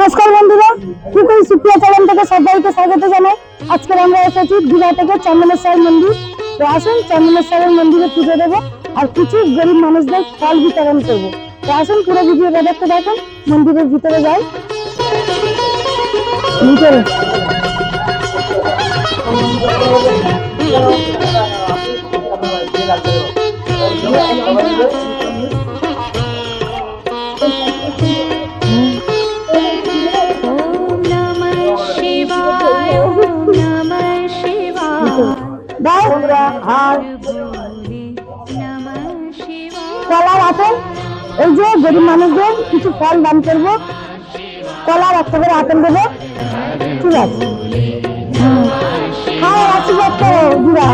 নমস্কার বন্ধুরা কুকুর সুপ্রিয়া চ্যানেল থেকে সবাইকে স্বাগত জানাই। আজকে আমরা এসেছি দীঘা থেকে চন্দনেশ্বর মন্দির। তো আসুন চন্দনেশ্বরের মন্দিরে পুজো দেবো আর কিছু গরিব মানুষদের ফল বিতরণ করব। তো আসুন পুরো ভিডিওটা দেখতে থাকুন, মন্দিরের ভিতরে যাই। ভিতরে। ॐ সাথে এই যে গরিব মানুষদের কিছু ফল দান করব, কলা একটা করে আপেল দেবো। ঠিক আছে। হ্যাঁ আশীর্বাদ করো দিদা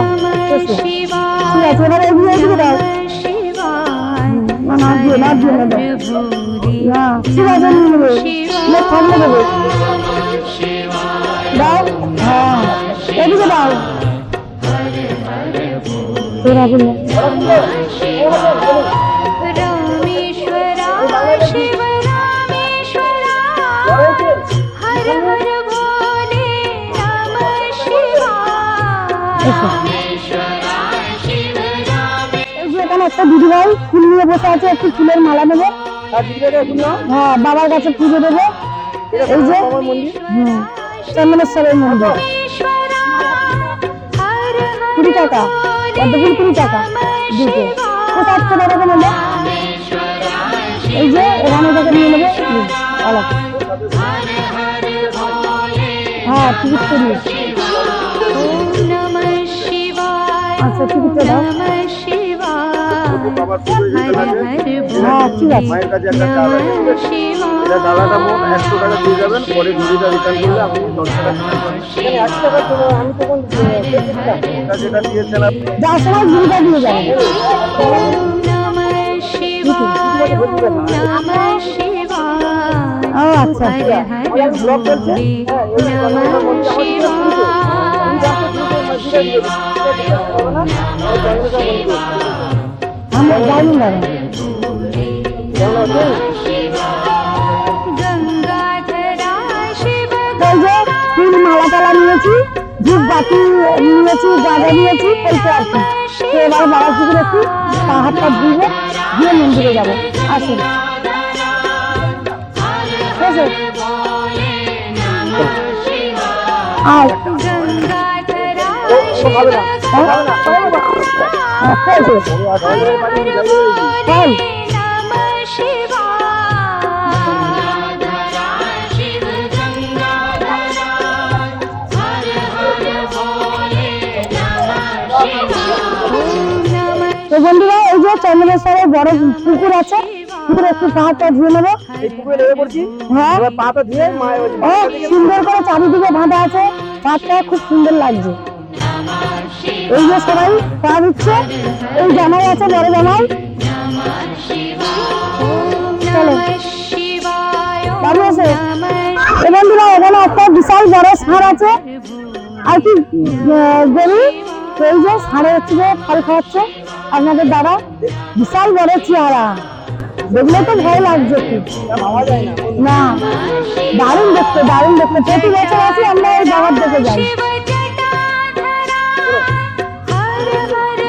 ঠিক আছে, এবার এগিয়ে এগিয়ে দাও। না ঠিক আছে নিয়ে দাও। হ্যাঁ এদিকে দাও। তোরা বলে একটা দিদিভাই ফুল নিয়ে বসে আছে একটু ফুলের মালা নেবে। হ্যাঁ বাবার কাছে পুজো দেবে। এই যে হুম চন্দনেশ্বরের মন্দির। কুড়ি টাকা পদ্ম ফুল কুড়ি টাকা দুটো টাকা নেবে? এই যে এখানে থেকে নিয়ে নেবে আলাদা হ্যাঁ টিকিট করিয়ে। আচ্ছা টিকিটটা দাও। হ্যাঁ ঠিক আছে মায়ের কাছে একটা চাল আছে এটা দাদাটা মোট একশো টাকা দিয়ে যাবেন পরে ঘুড়িটা রিটার্ন করলে আপনি দশ টাকা এটা যেটা দিয়েছেন আপনি। যার সময় ঘুরিটা দিয়ে যাবেন ও আচ্ছা আমরা যে ফুল মালা টালা নিয়েছি ধূপ বাতি নিয়েছি গাঁদা নিয়েছি এই তো আর কি তো এবার বাবা কি করেছি? পা হাতটা দিয়ে মন্দিরে যাব। আসুন। আর চল। তো বন্ধুরা এই যে চন্দ্রেশ্বরে বড় পুকুর আছে পুকুরে একটু পা হাতটা ধুয়ে নেব হ্যাঁ। এবার পাটা দিয়ে মায়ের ওই ও সুন্দর করে চারিদিকে বাঁধা আছে। পাটটা খুব সুন্দর লাগছে। এই যে সবাই, পা দিচ্ছে। এই জামাই আছে, বড় জামাই। চলো। আছে? বন্ধুরা একটা বিশাল বড় ষাঁড় আছে। আর কি যে হচ্ছে ফল খাওয়াচ্ছে আপনাদের দ্বারা। বিশাল দেখলে তো ভয় লাগছে না, দারুণ দেখতে দারুণ দেখতে। প্রতি বছর আসি আমরা এই বাবার দেখে যাই।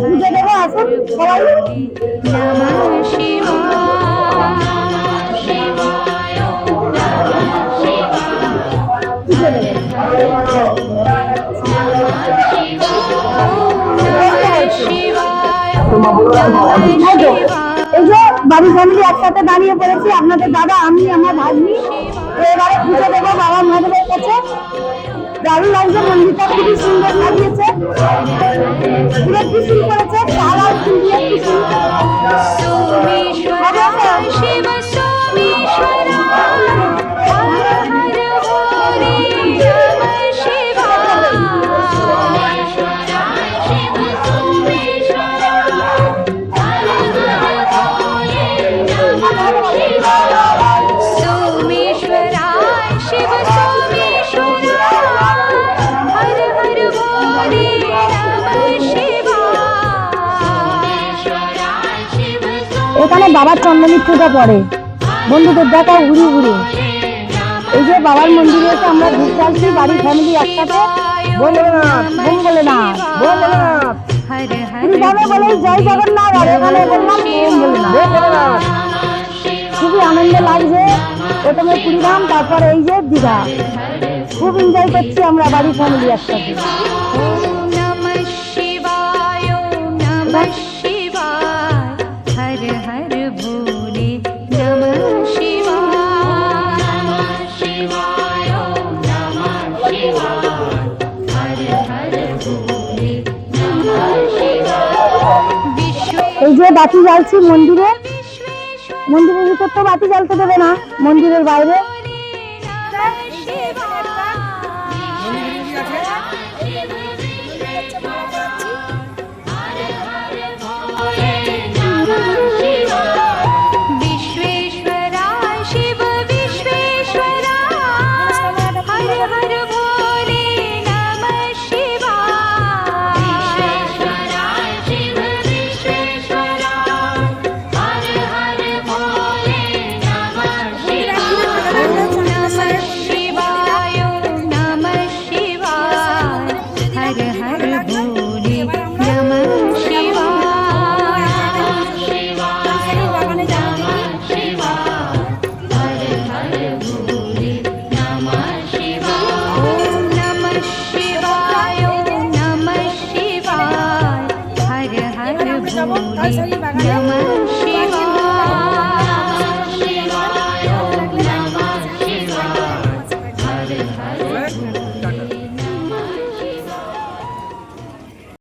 পুজো দেবো, আসুন, সবাই। পুজো ফ্যামিলি একসাথে দাঁড়িয়ে পড়েছি, আপনাদের দাদা, আমি, আমার ভাগ্নি। এবারে পুজো দেবো বাবা মহাদেবের কাছে। দারুণ লাগছে মন্দিরটা খুবই সুন্দর লাগিয়েছে ফুলের পিসিল করেছে তারা ফুল দিয়ে পিসিল শিবা সোমেশ্বরা Shiva. ওখানে বাবার চন্দনী পূজা পড়ে। বন্ধুদের দেখা ঘুরি ঘুরি এই যে বাবার মন্দিরে এসে আমরা ঘুরতে আসছি বাড়ির ফ্যামিলি একসাথে। বলে না বোম না খুবই আনন্দ লাগছে। প্রথমে কুড়িগ্রাম তারপর এই যে দীঘা। খুব এনজয় করছি আমরা বাড়ির ফ্যামিলি একসাথে। যে বাতি জ্বালছি মন্দিরে মন্দিরের ভিতর তো বাতি জ্বালতে দেবে না মন্দিরের বাইরে। vontade de sair devagar.